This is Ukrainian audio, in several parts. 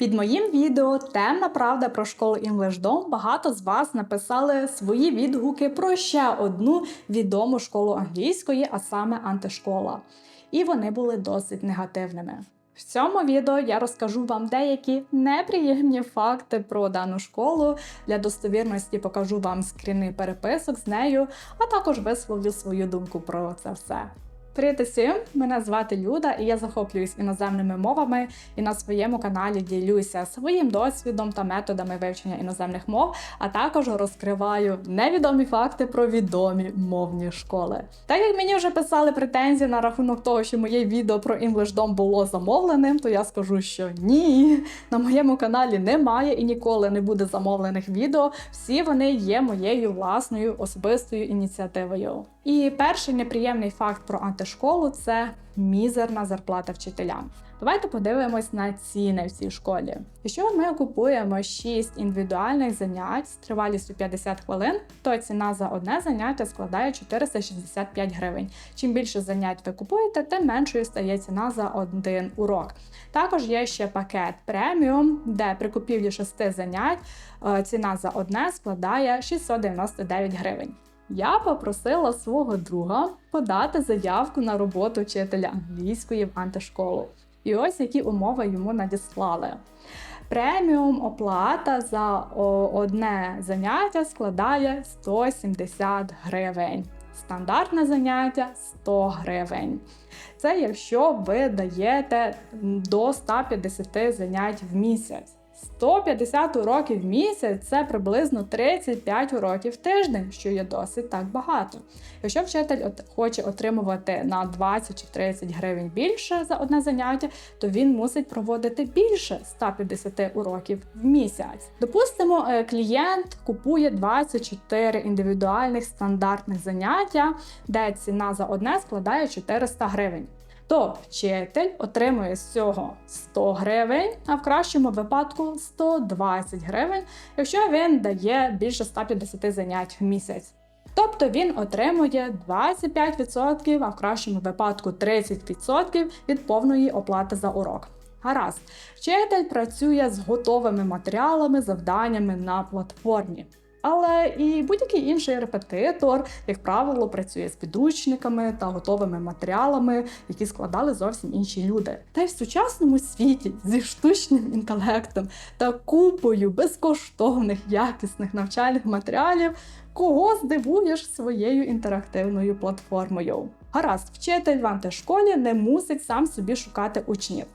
Під моїм відео Темна правда про школу EnglishDom багато з вас написали свої відгуки про ще одну відому школу англійської, а саме антишкола. І вони були досить негативними. В цьому відео я розкажу вам деякі неприємні факти про дану школу. Для достовірності покажу вам скріни переписок з нею, а також висловлю свою думку про це все. Привіт усім! Мене звати Люда, і я захоплююсь іноземними мовами і на своєму каналі ділюся своїм досвідом та методами вивчення іноземних мов, а також розкриваю невідомі факти про відомі мовні школи. Так як мені вже писали претензії на рахунок того, що моє відео про EnglishDom було замовленим, то я скажу, що ні, на моєму каналі немає і ніколи не буде замовлених відео. Всі вони є моєю власною особистою ініціативою. І перший неприємний факт про антишколу це мізерна зарплата вчителям. Давайте подивимось на ціни в цій школі. Якщо ми купуємо 6 індивідуальних занять з тривалістю 50 хвилин, то ціна за одне заняття складає 465 гривень. Чим більше занять ви купуєте, тим меншою стає ціна за один урок. Також є ще пакет преміум, де при купівлі 6 занять е, ціна за одне складає 699 гривень. Я попросила свого друга подати заявку на роботу вчителя англійської в антишколу. І ось які умови йому надіслали. Преміум оплата за одне заняття складає 170 гривень. Стандартне заняття 100 гривень. Це якщо ви даєте до 150 занять в місяць. 150 уроків в місяць це приблизно 35 уроків в тиждень, що є досить так багато. Якщо вчитель хоче отримувати на 20 чи 30 гривень більше за одне заняття, то він мусить проводити більше 150 уроків в місяць. Допустимо, е, клієнт купує 24 індивідуальних стандартних заняття, де ціна за одне складає 400 гривень то вчитель отримує з цього 100 гривень, а в кращому випадку 120 гривень, якщо він дає більше 150 занять в місяць. Тобто він отримує 25%, а в кращому випадку 30% від повної оплати за урок. Гаразд, вчитель працює з готовими матеріалами, завданнями на платформі. Але і будь-який інший репетитор, як правило, працює з підручниками та готовими матеріалами, які складали зовсім інші люди. Та й в сучасному світі зі штучним інтелектом та купою безкоштовних якісних навчальних матеріалів, кого здивуєш своєю інтерактивною платформою. Гаразд, вчитель в антишколі не мусить сам собі шукати учнів.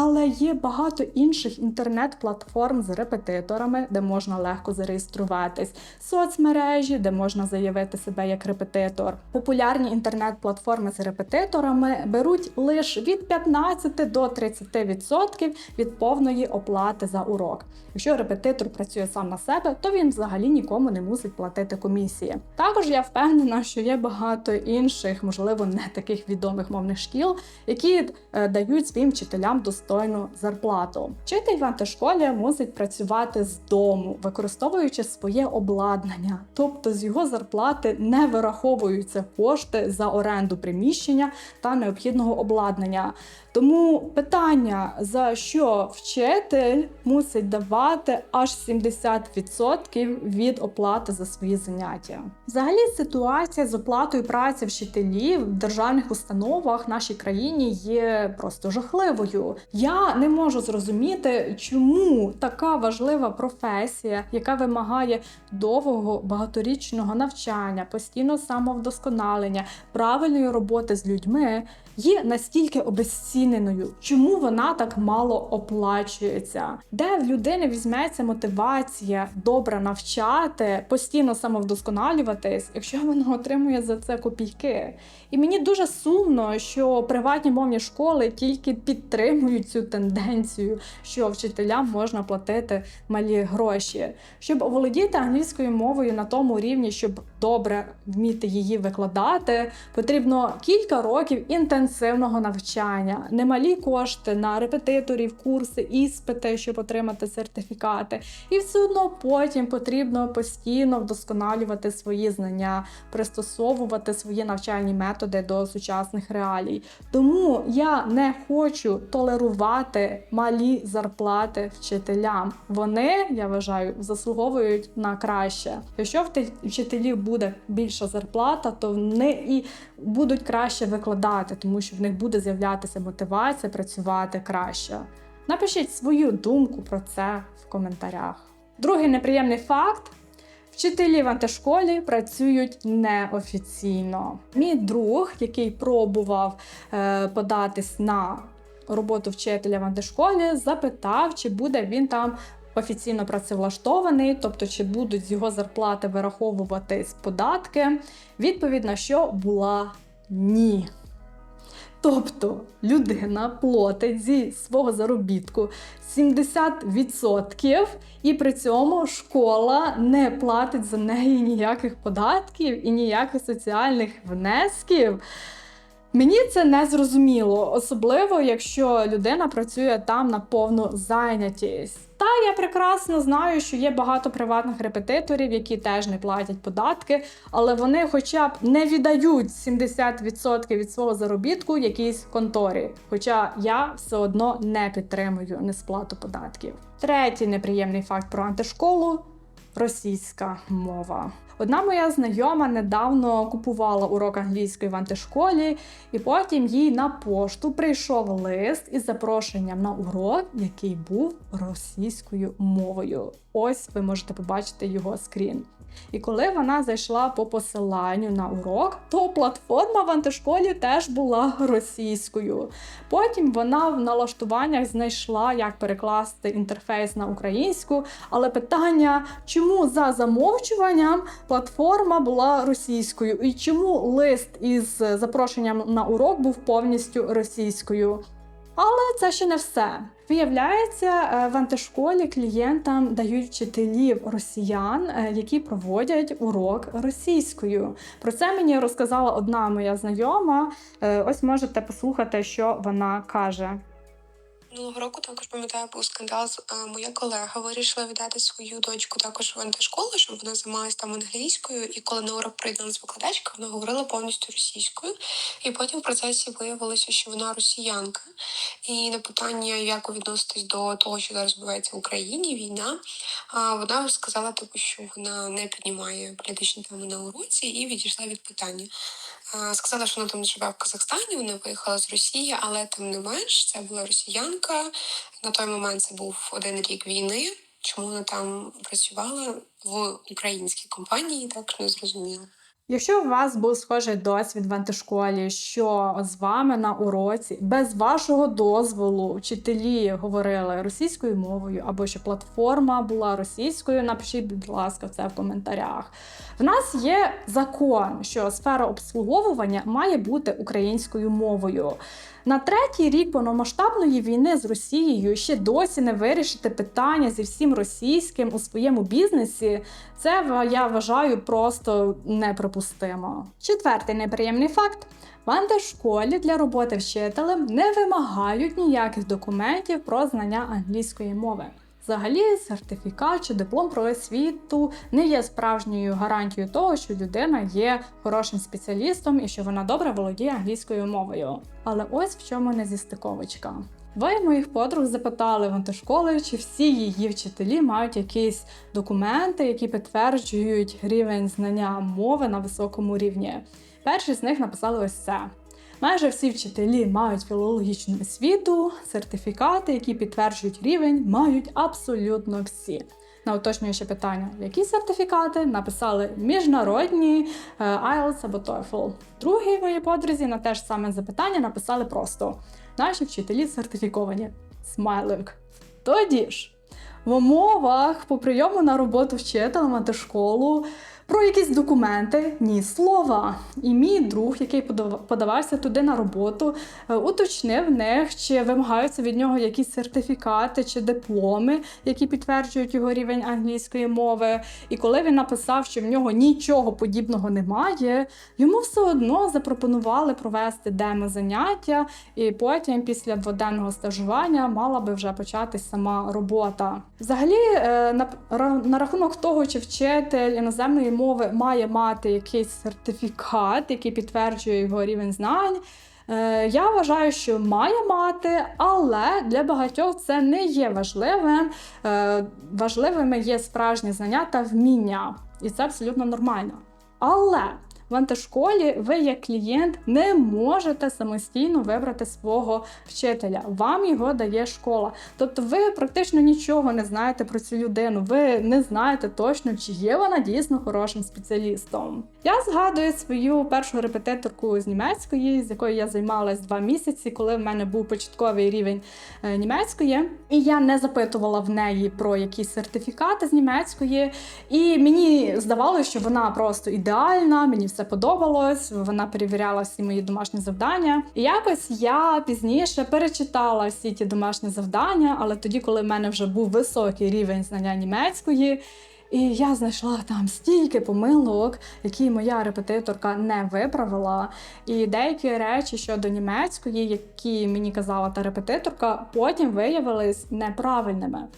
Але є багато інших інтернет-платформ з репетиторами, де можна легко зареєструватись, соцмережі, де можна заявити себе як репетитор. Популярні інтернет-платформи з репетиторами беруть лише від 15 до 30% від повної оплати за урок. Якщо репетитор працює сам на себе, то він взагалі нікому не мусить платити комісії. Також я впевнена, що є багато інших, можливо, не таких відомих мовних шкіл, які е, дають своїм вчителям до достойну зарплату. Вчитель в антишколі мусить працювати з дому, використовуючи своє обладнання, тобто з його зарплати не вираховуються кошти за оренду приміщення та необхідного обладнання. Тому питання, за що вчитель мусить давати аж 70% від оплати за свої заняття. Взагалі, ситуація з оплатою праці вчителів в державних установах в нашій країні є просто жахливою. Я не можу зрозуміти, чому така важлива професія, яка вимагає довгого багаторічного навчання, постійного самовдосконалення, правильної роботи з людьми, є настільки обезціненою. Чому вона так мало оплачується? Де в людини візьметься мотивація добре навчати, постійно самовдосконалюватись, якщо вона отримує за це копійки? І мені дуже сумно, що приватні мовні школи тільки підтримують цю тенденцію, що вчителям можна платити малі гроші, щоб оволодіти англійською мовою на тому рівні, щоб добре вміти її викладати, потрібно кілька років інтенсивного навчання, немалі кошти на репетиторів, курси, іспити, щоб отримати сертифікати. І все одно потім потрібно постійно вдосконалювати свої знання, пристосовувати свої навчальні методи до сучасних реалій. Тому я не хочу толерувати малі зарплати вчителям. Вони, я вважаю, заслуговують на краще. Якщо вчителів буде більша зарплата, то вони і будуть краще викладати, тому що в них буде з'являтися мотивація працювати краще. Напишіть свою думку про це в коментарях. Другий неприємний факт. Вчителі в антишколі працюють неофіційно. Мій друг, який пробував е, податись на роботу вчителя в антишколі, запитав, чи буде він там офіційно працевлаштований, тобто чи будуть з його зарплати вираховуватись податки. Відповідь на що була ні. Тобто людина платить зі свого заробітку 70%, і при цьому школа не платить за неї ніяких податків і ніяких соціальних внесків. Мені це не зрозуміло, особливо якщо людина працює там на повну зайнятість. Та я прекрасно знаю, що є багато приватних репетиторів, які теж не платять податки, але вони хоча б не віддають 70% від свого заробітку якійсь конторі. Хоча я все одно не підтримую несплату податків. Третій неприємний факт про антишколу російська мова. Одна моя знайома недавно купувала урок англійської в антишколі, і потім їй на пошту прийшов лист із запрошенням на урок, який був російською мовою. Ось ви можете побачити його скрін. І коли вона зайшла по посиланню на урок, то платформа в антишколі теж була російською. Потім вона в налаштуваннях знайшла, як перекласти інтерфейс на українську, але питання, чому за замовчуванням платформа була російською, і чому лист із запрошенням на урок був повністю російською. Але це ще не все. Виявляється, е, в антишколі клієнтам дають вчителів росіян, е, які проводять урок російською. Про це мені розказала одна моя знайома. Е, Ось можете послухати, що вона каже. Минулого року також пам'ятаю, був скандал. з- е, Моя колега вирішила віддати свою дочку також в антишколу, щоб вона займалася там англійською. І коли на урок приєдналась викладачка, вона говорила повністю російською. І потім в процесі виявилося, що вона росіянка. І на питання, як ви відноситесь до того, що зараз відбувається в Україні, війна, вона сказала, типу, що вона не піднімає політичні теми на уроці і відійшла від питання. Сказала, що вона там живе в Казахстані, вона виїхала з Росії, але тим не менш це була росіянка. На той момент це був один рік війни. Чому вона там працювала в українській компанії, так не зрозуміло. Якщо у вас був схожий досвід в антишколі, що з вами на уроці без вашого дозволу вчителі говорили російською мовою, або що платформа була російською, напишіть, будь ласка, це в коментарях. В нас є закон, що сфера обслуговування має бути українською мовою. На третій рік повномасштабної війни з Росією ще досі не вирішити питання зі всім російським у своєму бізнесі. Це я вважаю просто неприпустимо. Четвертий неприємний факт. В антишколі для роботи вчителем не вимагають ніяких документів про знання англійської мови. Взагалі, сертифікат чи диплом про освіту не є справжньою гарантією того, що людина є хорошим спеціалістом і що вона добре володіє англійською мовою. Але ось в чому незістиковочка. Двоє моїх подруг запитали в антишколи, чи всі її вчителі мають якісь документи, які підтверджують рівень знання мови на високому рівні. Перші з них написали ось це. Майже всі вчителі мають філологічну освіту, сертифікати, які підтверджують рівень, мають абсолютно всі. На уточнююче питання, які сертифікати написали міжнародні е, IELTS або TOEFL. Другій моїй подрузі на те ж саме запитання написали просто: наші вчителі сертифіковані. Смайлик. Тоді ж в умовах по прийому на роботу вчителем антишколу Про якісь документи ні слова. І мій друг, який подавався туди на роботу, е, уточнив в них, чи вимагаються від нього якісь сертифікати чи дипломи, які підтверджують його рівень англійської мови. І коли він написав, що в нього нічого подібного немає, йому все одно запропонували провести демо-заняття, і потім, після дводенного стажування, мала би вже початись сама робота. Взагалі, е, на рахунок того, чи вчитель іноземної мови має мати якийсь сертифікат, який підтверджує його рівень знань. Е, Я вважаю, що має мати, але для багатьох це не є важливим. Е, Важливими є справжні знання та вміння, і це абсолютно нормально. Але в антишколі ви, як клієнт, не можете самостійно вибрати свого вчителя. Вам його дає школа. Тобто, ви практично нічого не знаєте про цю людину. Ви не знаєте точно, чи є вона дійсно хорошим спеціалістом. Я згадую свою першу репетиторку з німецької, з якою я займалась два місяці, коли в мене був початковий рівень е, німецької, і я не запитувала в неї про якісь сертифікати з німецької. І мені здавалося, що вона просто ідеальна, мені все подобалось. Вона перевіряла всі мої домашні завдання. І якось я пізніше перечитала всі ті домашні завдання, але тоді, коли в мене вже був високий рівень знання німецької. І я знайшла там стільки помилок, які моя репетиторка не виправила. І деякі речі щодо німецької, які мені казала та репетиторка, потім виявились неправильними.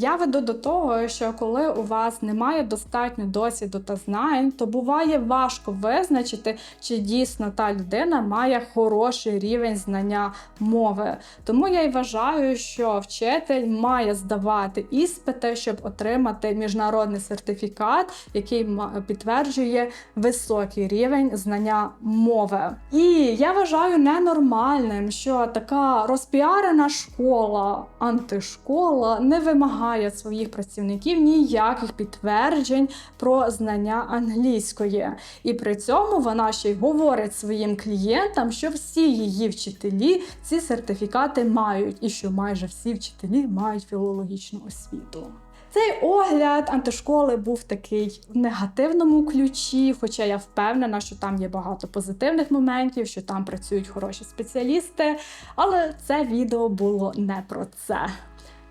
Я веду до того, що коли у вас немає достатньо досвіду та знань, то буває важко визначити, чи дійсно та людина має хороший рівень знання мови. Тому я й вважаю, що вчитель має здавати іспити, щоб отримати міжнародний сертифікат, який підтверджує високий рівень знання мови. І я вважаю ненормальним, що така розпіарена школа, антишкола не вимагає від своїх працівників ніяких підтверджень про знання англійської. І при цьому вона ще й говорить своїм клієнтам, що всі її вчителі ці сертифікати мають, і що майже всі вчителі мають філологічну освіту. Цей огляд антишколи був такий в негативному ключі, хоча я впевнена, що там є багато позитивних моментів, що там працюють хороші спеціалісти. Але це відео було не про це.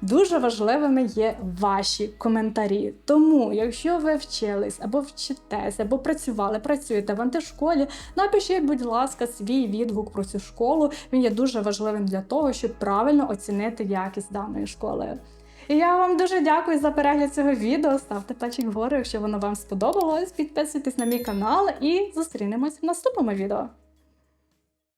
Дуже важливими є ваші коментарі. Тому, якщо ви вчились або вчитесь, або працювали, працюєте в антишколі, напишіть, будь ласка, свій відгук про цю школу. Він є дуже важливим для того, щоб правильно оцінити якість даної школи. І я вам дуже дякую за перегляд цього відео. Ставте пальчик вгору, якщо воно вам сподобалось. Підписуйтесь на мій канал і зустрінемось в наступному відео.